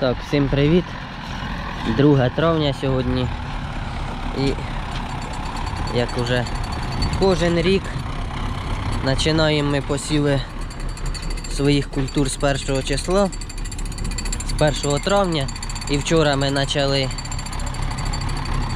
Так, всім привіт. 2 травня сьогодні. І як уже кожен рік починаємо ми посіви своїх культур з 1 числа, з 1 травня. І вчора ми почали.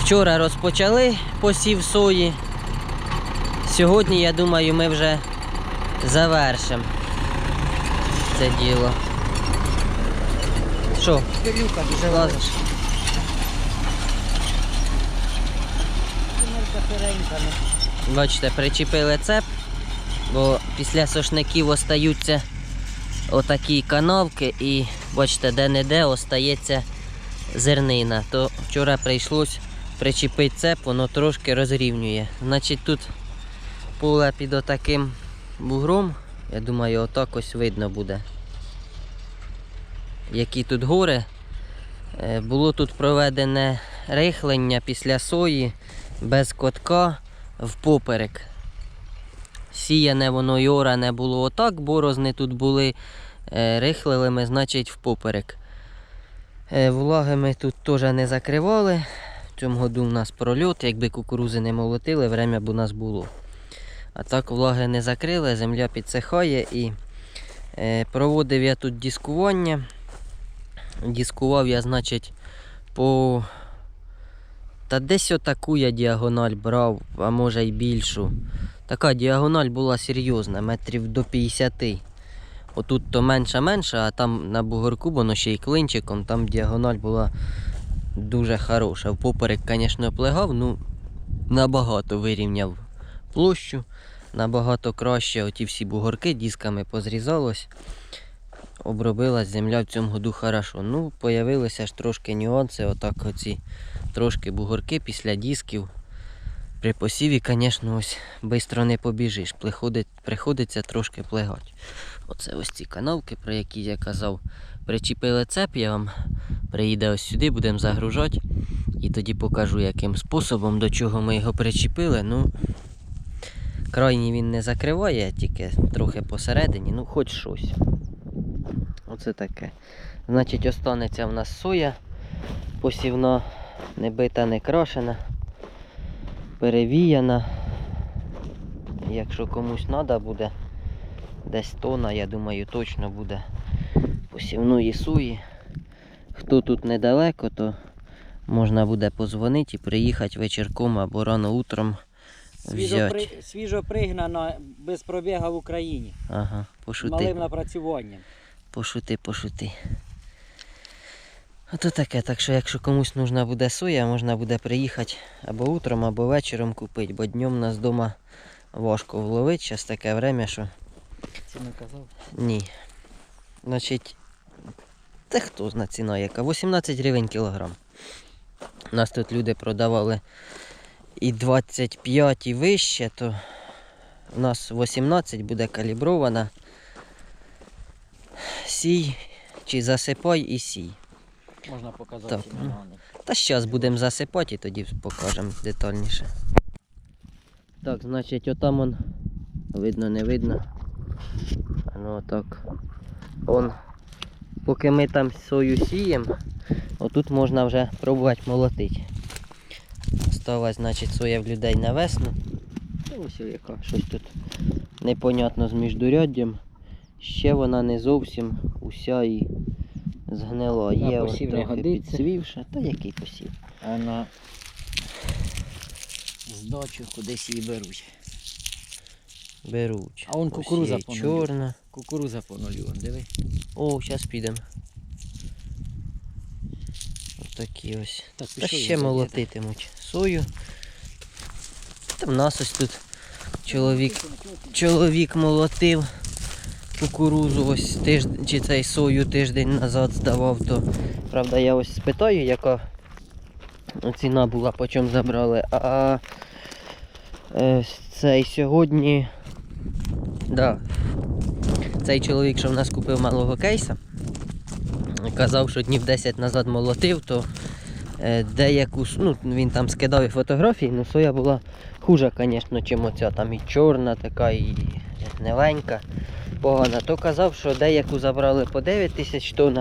Вчора розпочали посів сої. Сьогодні, я думаю, ми вже завершимо це діло. Що? Кирюка, Вже лазиш? Бачите, причепили цеп, бо після сошників остаються отакі канавки і бачите, де-не-де остається зернина. То вчора прийшлось причепити цеп, воно трошки розрівнює. Значить тут поле під отаким бугром, я думаю, отак ось видно буде. Які тут гори. Е, Було тут проведене рихлення після сої без котка в поперек. Сіяне воно й оране було отак, борозни тут були, е, рихлили ми, значить, в поперек. Е, Влаги ми тут теж не закривали. В цьому году у нас прольот, якби кукурузи не молотили, время б у нас було. А так влаги не закрили, земля підсихає і проводив я тут дискування. Дискував я, значить, по. Та десь отаку я діагональ брав, а може й більшу. Така діагональ була серйозна, метрів до 50. Отут то менша-менша, а там на бугорку, воно ще й клинчиком, там діагональ була дуже хороша. Впоперек, звісно, плегав, ну набагато вирівняв площу, набагато краще оті всі бугорки дисками позрізалось обробилась земля в цьому году хорошо. Ну, появилися ж трошки нюанси, отак оці трошки бугорки після дисків. При посіві, звісно, ось швидко не побіжиш. Приходить, приходиться трошки плегати. Оце ось ці канавки, про які я казав. Причепили цеп, я вам приїде ось сюди, будемо загружати. І тоді покажу, яким способом, до чого ми його причепили. Ну, крайній він не закриває, тільки трохи посередині, ну хоч щось. Оце таке. Значить, останеться в нас соя посівна, не бита, не крашена, перевіяна. Якщо комусь треба буде, десь тона, я думаю, точно буде посівної сої. Хто тут недалеко, то можна буде позвонити і приїхати вечірком або рано утром взяти. свіжо пригнана без пробіга в Україні. Ага, пошути. Малим напрацюванням. Пошути, пошути. Ото таке, так що якщо комусь нужна буде соя, можна буде приїхати або утром, або вечором купити, бо днем нас вдома важко вловити, зараз таке время, що Це не казав. ні. Значить, та хто зна ціна яка? 18 гривень кілограм. У нас тут люди продавали і 25 і вище, то у нас 18 буде калібрована. Сій чи засипай і сій. Можна показати. Так. Та зараз будемо засипати і тоді покажемо детальніше. Так, значить, отам он видно, не видно. Ну отак. Он. Поки ми там сою сіємо, отут можна вже пробувати молотити. Осталась, значить, соя в людей на весну. Ось яка щось тут непонятно з міждуряддям. Ще вона не зовсім уся і згнила. На Є ось трохи підсвівша. Та який посів? А на здачу кудись її беруть. Беруть. А он Ось кукурудза по чорна. Кукуруза по нулю, диви. О, зараз підемо. Ось такі ось. Так, Та ще молотитимуть сою. Та в нас ось тут чоловік, чоловік молотив кукурузу ось тиждень, чи цей сою тиждень назад здавав, то правда я ось спитаю, яка ціна була, по чому забрали. А е, цей сьогодні. Да, цей чоловік, що в нас купив малого кейса, казав, що днів 10 назад молотив, то е, деяку, ну він там скидав і фотографії, ну соя була хуже, звісно, чим оця. Там і чорна така, і гниленька. Погана. То казав, що деяку забрали по 9 тисяч тонн,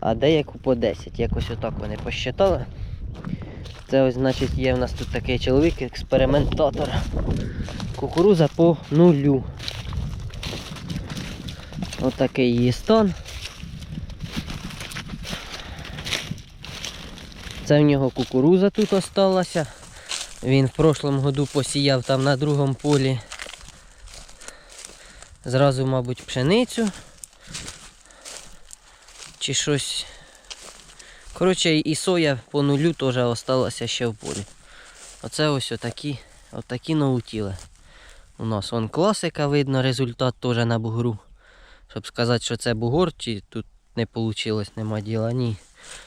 а деяку по 10. Якось отак вони посчитали. Це ось, значить, є в нас тут такий чоловік, експериментатор. Кукуруза по нулю. Отакий її стан. Це в нього кукуруза тут осталася. Він в прошлому году посіяв там на другому полі. Зразу, мабуть, пшеницю. Чи щось. Коротше, і соя по нулю теж осталася ще в полі. Оце ось отакі, отакі наутіли. У нас вон класика видно, результат теж на бугру. Щоб сказати, що це бугор, чи тут не вийшло, нема діла, ні.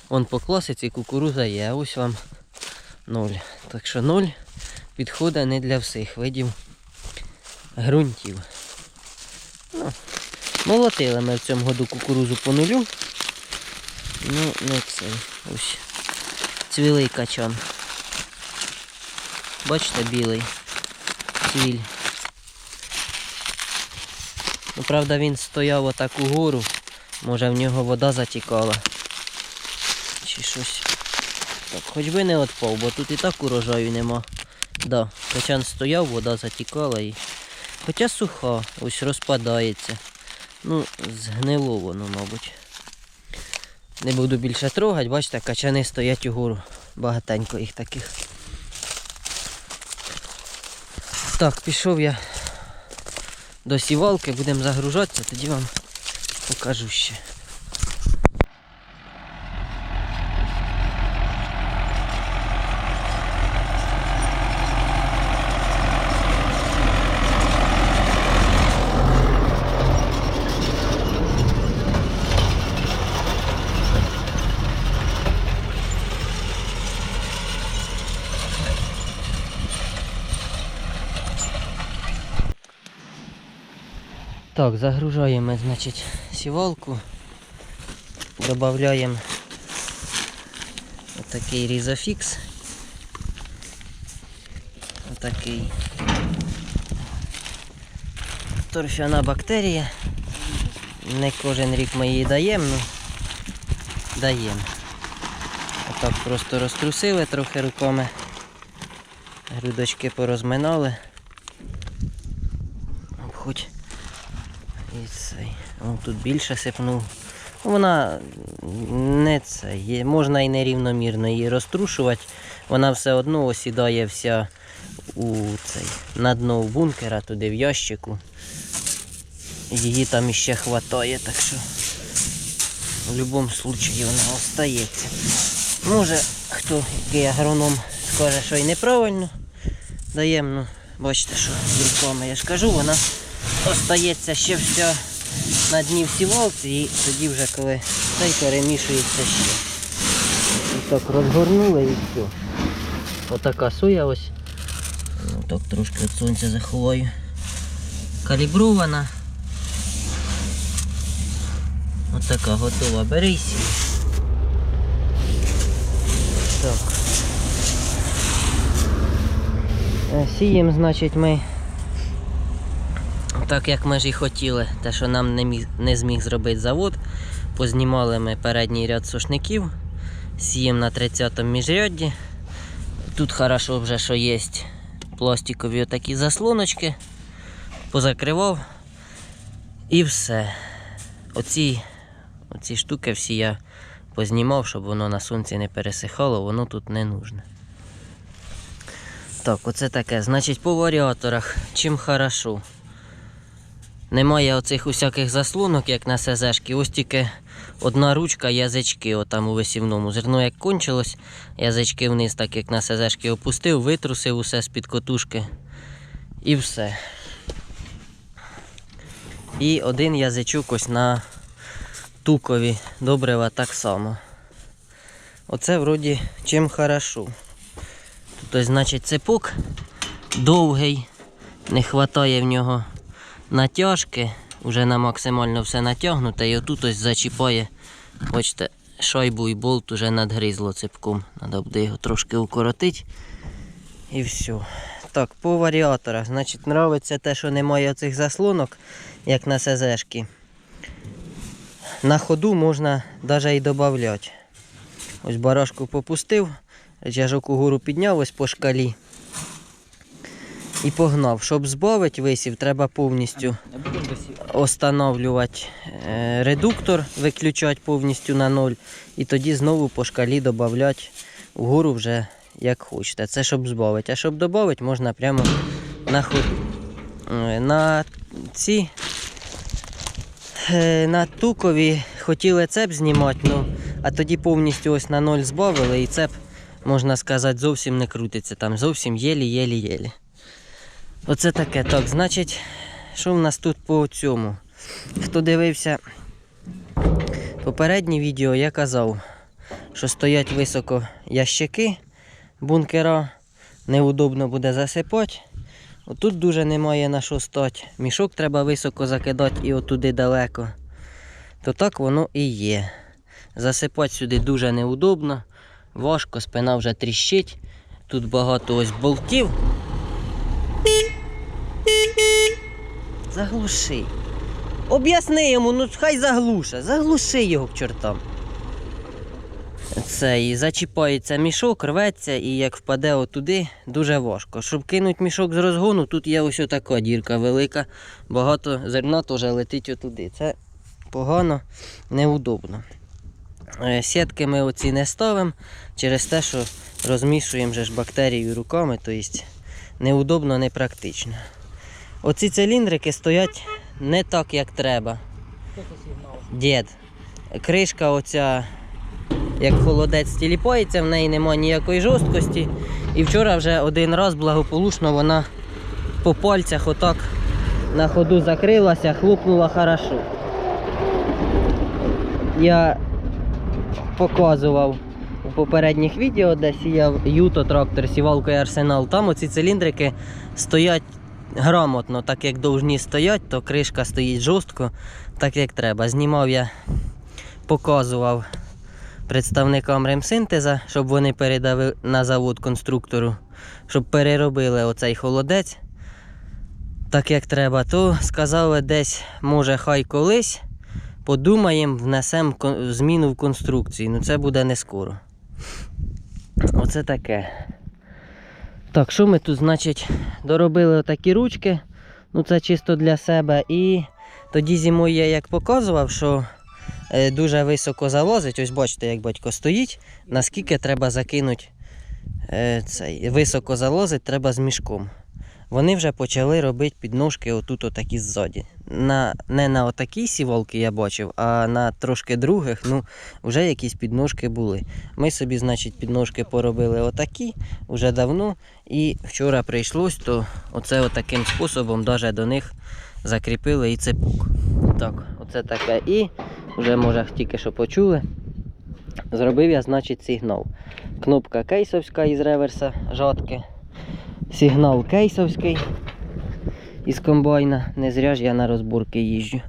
Вон по класиці кукуруза є, а ось вам ноль. Так що ноль підходить не для всіх видів ґрунтів. Ну, молотили ми в цьому году кукурузу по нулю. Ну, не цей. Ось. Цвілий качан. Бачите, білий. Цвіль. Ну, правда, він стояв отак угору. Може в нього вода затікала. Чи щось. Так, хоч би не отпав, бо тут і так урожаю нема. Да, качан стояв, вода затікала і. Хоча суха, ось розпадається. Ну, згнило воно, мабуть. Не буду більше трогати, бачите, качани стоять угору. Багатенько їх таких. Так, пішов я до сівалки, будемо загружатися, тоді вам покажу ще. Так, загружаємо, значить, сівалку. Додаємо отакий різофікс. Отакий торфяна бактерія. Не кожен рік ми її даємо, ну даємо. Отак просто розтрусили трохи руками. Грудочки порозминали. Хоч і цей. О, тут більше сипнув. Вона не це. Є, можна і нерівномірно її розтрушувати. Вона все одно осідає вся у цей, на дно бункера, туди в ящику. Її там іще хватає, так що в будь-якому випадку вона остається. Може, хто який агроном скаже, що і неправильно даємо, ну, бачите, що з руками я ж кажу, вона остається ще вся на дні в сівалці і тоді вже коли цей перемішується ще. І так розгорнули і все. Отака соя ось. Ну, так трошки від сонця заховаю. Калібрована. Отака готова. Бери і сій. Так. Е, Сіємо, значить, ми так як ми ж і хотіли, те, що нам не, міг, не зміг зробити завод, познімали ми передній ряд сушників, сіємо на 30-му міжрядді. Тут хорошо вже, що є пластикові такі заслоночки, позакривав і все. Оці, оці штуки всі я познімав, щоб воно на сонці не пересихало, воно тут не нужне. Так, оце таке. Значить, по варіаторах чим хорошо. Немає оцих усяких заслонок, як на СЗшки. Ось тільки одна ручка, язички отам у висівному. Зерно як кончилось, язички вниз, так як на СЗшки опустив, витрусив усе з-під котушки. І все. І один язичок ось на тукові добрива так само. Оце вроді чим хорошо. Тут значить, цепок довгий, не вистачає в нього натяжки, вже на максимально все натягнуте, і отут ось зачіпає, бачите, шайбу і болт уже надгризло цепком. Треба буде його трошки укоротити. І все. Так, по варіаторах. Значить, нравиться те, що немає оцих заслонок, як на СЗшки. На ходу можна навіть і додати. Ось барашку попустив, речажок угору підняв ось по шкалі. І погнав. Щоб збавити висів, треба повністю останавливати е, редуктор, виключати повністю на ноль. І тоді знову по шкалі додати вгору вже як хочете. Це щоб збавити. А щоб додати, можна прямо на ходу. Е, На ці е, на тукові хотіли цеп знімати, ну, а тоді повністю ось на ноль збавили і цеп, можна сказати, зовсім не крутиться. Там зовсім єлі-єлі-єлі. Оце таке. Так, значить, що в нас тут по цьому? Хто дивився попереднє відео, я казав, що стоять високо ящики бункера, неудобно буде засипати. Отут дуже немає на що стати. Мішок треба високо закидати і отуди далеко. То так воно і є. Засипати сюди дуже неудобно, важко, спина вже тріщить. Тут багато ось болтів. Заглуши. Об'ясни йому, ну хай заглуша. Заглуши його к чортам. Це і зачіпається мішок, рветься, і як впаде отуди, дуже важко. Щоб кинути мішок з розгону, тут є ось така дірка велика, багато зерна теж летить отуди. Це погано, неудобно. Е, Сітки ми оці не ставимо через те, що розмішуємо же ж бактерію руками, тобто неудобно, непрактично. Оці циліндрики стоять не так, як треба. Дід. Кришка оця, як холодець тіліпається, в неї немає ніякої жорсткості. І вчора вже один раз благополучно вона по пальцях отак на ходу закрилася, хлопнула хорошо. Я показував у попередніх відео, де сіяв Юто трактор сівалкою Арсенал. Там оці циліндрики стоять грамотно, так як довжні стоять, то кришка стоїть жорстко, так як треба. Знімав я, показував представникам ремсинтеза, щоб вони передали на завод конструктору, щоб переробили оцей холодець. Так як треба, то сказали десь, може, хай колись подумаємо, внесемо зміну в конструкції. Ну це буде не скоро. Оце таке. Так, що ми тут, значить, доробили такі ручки. Ну це чисто для себе. І тоді зимою я як показував, що е, дуже високо залозить. Ось бачите, як батько стоїть, наскільки треба закинути е, цей. Високо залозить, треба з мішком. Вони вже почали робити підножки отут отакі ззаді. На, не на отакій сівалки я бачив, а на трошки других, ну, вже якісь підножки були. Ми собі, значить, підножки поробили отакі вже давно. І вчора прийшлось, то оце отаким способом даже до них закріпили і цепок. Так, оце таке. І вже може тільки що почули. Зробив я, значить, сигнал. Кнопка кейсовська із реверса жатки. Сигнал кейсовський із комбайна. Не зря ж я на розборки їжджу.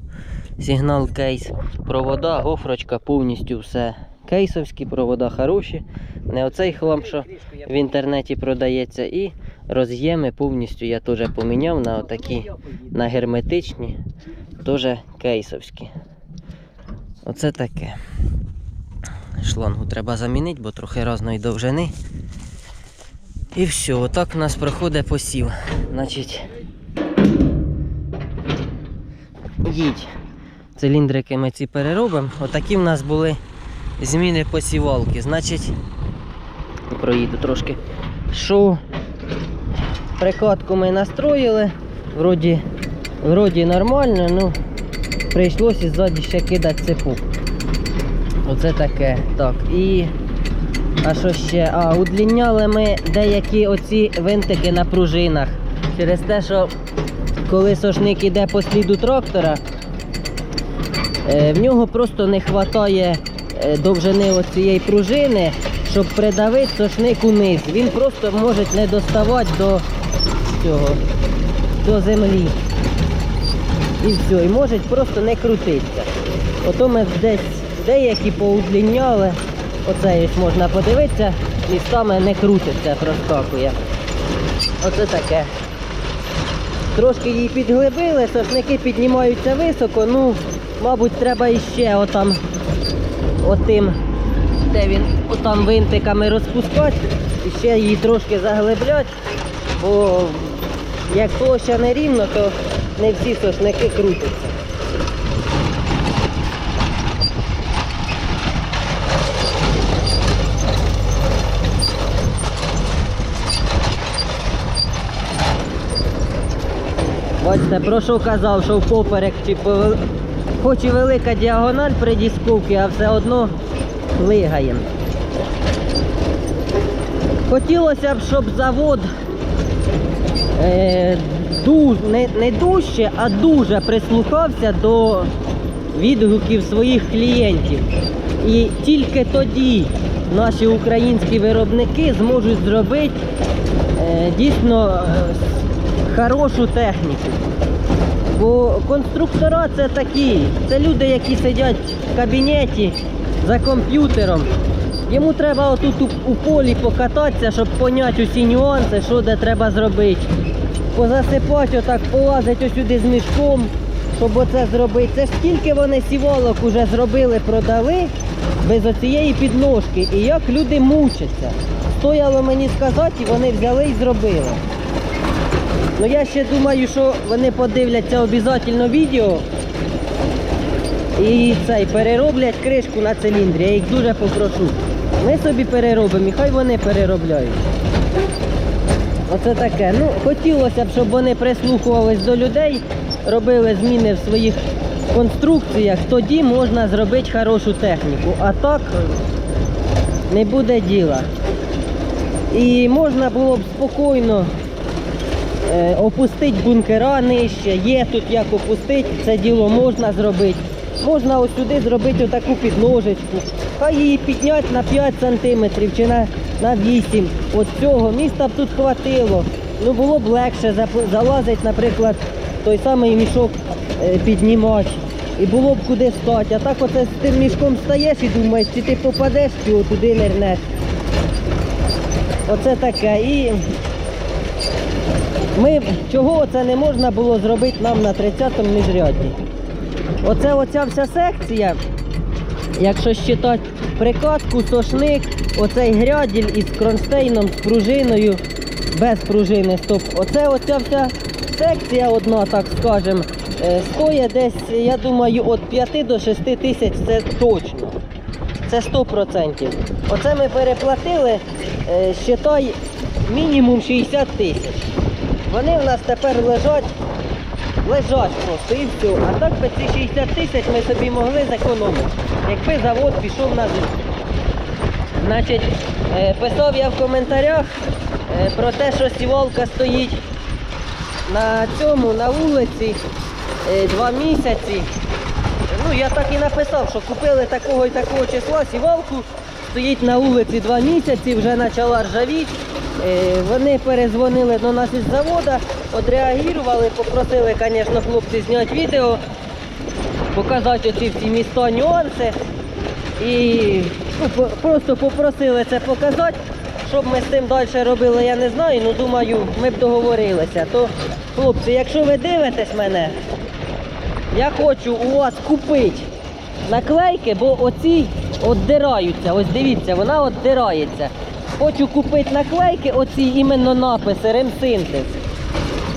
Сигнал кейс. Провода, гофрочка, повністю все. Кейсовські, провода хороші. Не оцей хлам, що в інтернеті продається. І роз'єми повністю я теж поміняв на отакі на герметичні, теж кейсовські. Оце таке. Шлангу треба замінити, бо трохи різної довжини. І все, отак у нас проходить посів. Значить. Їдь. Циліндрики ми ці переробимо. Отакі в нас були зміни посівалки. Значить, проїду трошки. Що прикладку ми настроїли. Вроді, вроді нормально, ну прийшлося ззаді ще кидати цепу. Оце таке. Так, і. А що ще? А, удліняли ми деякі оці винтики на пружинах. Через те, що коли сошник іде по сліду трактора, е, в нього просто не вистачає довжини оцієї пружини, щоб придавити сошник униз. Він просто може не доставати до цього, до землі. І все, і може просто не крутитися. Ото ми десь деякі поудліняли. Оце ось можна подивитися, містами не крутиться, проскакує. Оце таке. Трошки її підглибили, сошники піднімаються високо, ну, мабуть, треба іще отам, отим, де він, отам винтиками розпускати, і ще її трошки заглиблять, бо як площа не рівно, то не всі сошники крутяться. Бачите, про що казав, що впоперек, чи повел- хоч і велика діагональ при дісковці, а все одно плигає. Хотілося б, щоб завод е, ду, не, не дужче, а дуже прислухався до відгуків своїх клієнтів. І тільки тоді наші українські виробники зможуть зробити е, дійсно хорошу техніку. Бо конструктора це такі, це люди, які сидять в кабінеті за комп'ютером. Йому треба отут у, у полі покататися, щоб поняти усі нюанси, що де треба зробити. Позасипати, отак полазити осюди з мішком, щоб оце зробити. Це ж скільки вони сівалок уже зробили, продали без оцієї підножки. І як люди мучаться. Стояло мені сказати, і вони взяли і зробили. Ну я ще думаю, що вони подивляться обов'язково відео і цей перероблять кришку на циліндрі. Я їх дуже попрошу. Ми собі переробимо і хай вони переробляють. Оце таке. Ну, хотілося б, щоб вони прислухувались до людей, робили зміни в своїх конструкціях, тоді можна зробити хорошу техніку. А так не буде діла. І можна було б спокійно е, опустити бункера нижче, є тут як опустити, це діло можна зробити. Можна ось сюди зробити отаку підложечку. Хай її підняти на 5 см чи на, на 8 От цього міста б тут хватило. Ну було б легше залазити, наприклад, той самий мішок е, піднімати. І було б куди стати. А так оце з тим мішком стаєш і думаєш, чи ти попадеш, чи туди нирнеш. Оце таке. І ми чого це не можна було зробити нам на 30-му міжрядді? Оце оця вся секція, якщо считати прикатку, сошник, оцей гряділь із кронштейном, з пружиною, без пружини, стоп. Оце оця вся секція одна, так скажемо, е, стоїть десь, я думаю, від 5 до 6 тисяч це точно. Це 100%. Оце ми переплатили, е, считай, мінімум 60 тисяч. Вони в нас тепер лежать, лежать просто і все. А так би ці 60 тисяч ми собі могли зекономити, якби завод пішов на зустріч. Значить, е, писав я в коментарях е, про те, що сівалка стоїть на цьому, на вулиці е, два місяці. Ну, я так і написав, що купили такого і такого числа сівалку, стоїть на вулиці два місяці, вже почала ржавіти. Е, Вони перезвонили до нас із заводу, відреагували, попросили, звісно, хлопці зняти відео, показати оці всі міста нюанси. І ну, просто попросили це показати. Що б ми з цим далі робили, я не знаю. Ну думаю, ми б договорилися. То, хлопці, якщо ви дивитесь мене, я хочу у вас купити наклейки, бо оці віддираються. Ось дивіться, вона віддирається. Хочу купити наклейки, оці іменно написи Ремсинтез.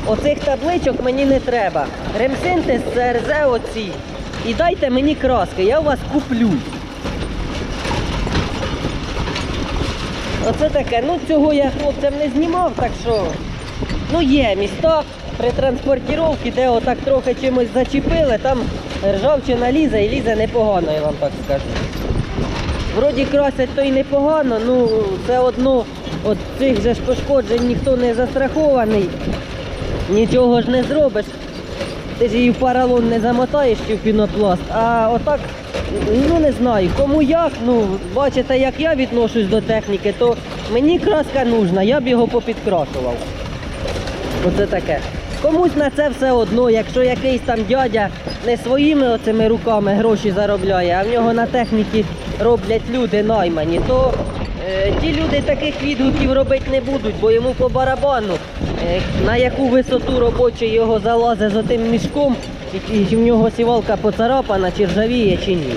Оцих табличок мені не треба. Ремсинтез, ЦРЗ оці. І дайте мені краски, я у вас куплю. Оце таке. Ну цього я хлопцям не знімав, так що ну є міста при транспортіровці, де отак трохи чимось зачепили, там ржавчина лізе і лізе непогано, я вам так скажу. Вроді красять то й непогано, ну все одно от цих же ж пошкоджень ніхто не застрахований, нічого ж не зробиш. Ти ж її в поролон не замотаєш чи в пінопласт, а отак, ну не знаю, кому як, ну бачите, як я відношусь до техніки, то мені краска нужна, я б його попідкрашував. Оце таке. Комусь на це все одно, якщо якийсь там дядя не своїми оцими руками гроші заробляє, а в нього на техніці роблять люди наймані, то е, ті люди таких відгуків робити не будуть, бо йому по барабану. е, на яку висоту робочий його залазить з отим мішком, і в нього сівалка поцарапана, чи ржавіє, чи ні.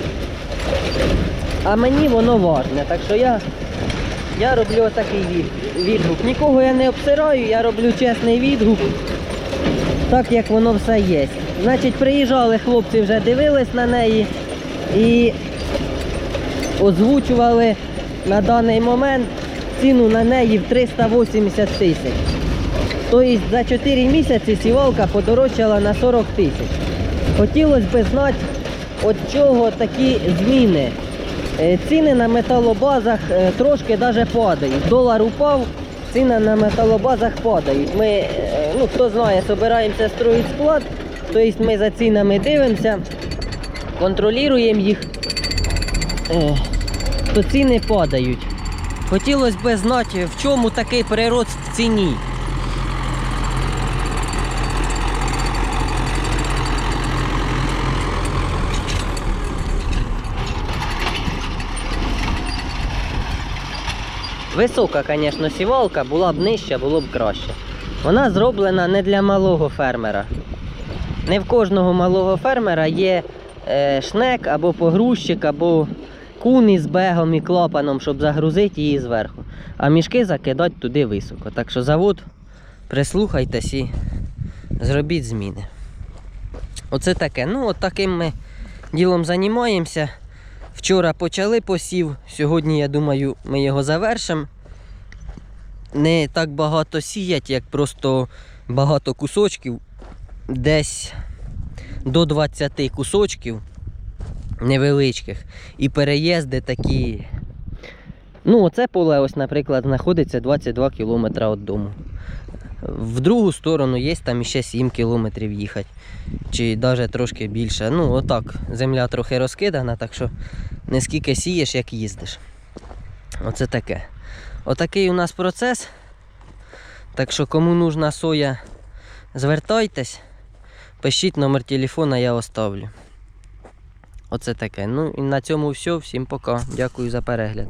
А мені воно важне, так що я, я роблю отакий відгук. Нікого я не обсираю, я роблю чесний відгук, так як воно все є. Значить, приїжджали хлопці, вже дивились на неї і озвучували на даний момент ціну на неї в 380 тисяч. Тобто за 4 місяці сівалка подорожчала на 40 тисяч. Хотілося б знати, від чого такі зміни. Е, Ціни на металобазах е, трошки навіть падають. Долар упав, ціни на металобазах падають. Ми, е, ну хто знає, збираємося строїти склад, тобто ми за цінами дивимося, контролюємо їх, то ціни падають. Хотілося б знати, в чому такий прирост в ціні. Висока, звісно, сівалка, була б нижча, було б краще. Вона зроблена не для малого фермера. Не в кожного малого фермера є е, шнек або погрузчик, або кун із бегом і клапаном, щоб загрузити її зверху. А мішки закидати туди високо. Так що завод, прислухайтесь і зробіть зміни. Оце таке. Ну, от таким ми ділом займаємося. Вчора почали посів, сьогодні, я думаю, ми його завершимо. Не так багато сіять, як просто багато кусочків. Десь до 20 кусочків невеличких. І переїзди такі. Ну, оце поле, ось, наприклад, знаходиться 22 км від дому. В другу сторону є там ще 7 кілометрів їхати. Чи навіть трошки більше. Ну, отак, земля трохи розкидана, так що не скільки сієш, як їздиш. Оце таке. Отакий у нас процес. Так що кому нужна соя, звертайтесь, пишіть номер телефона, я оставлю. Оце таке. Ну і на цьому все. Всім пока. Дякую за перегляд.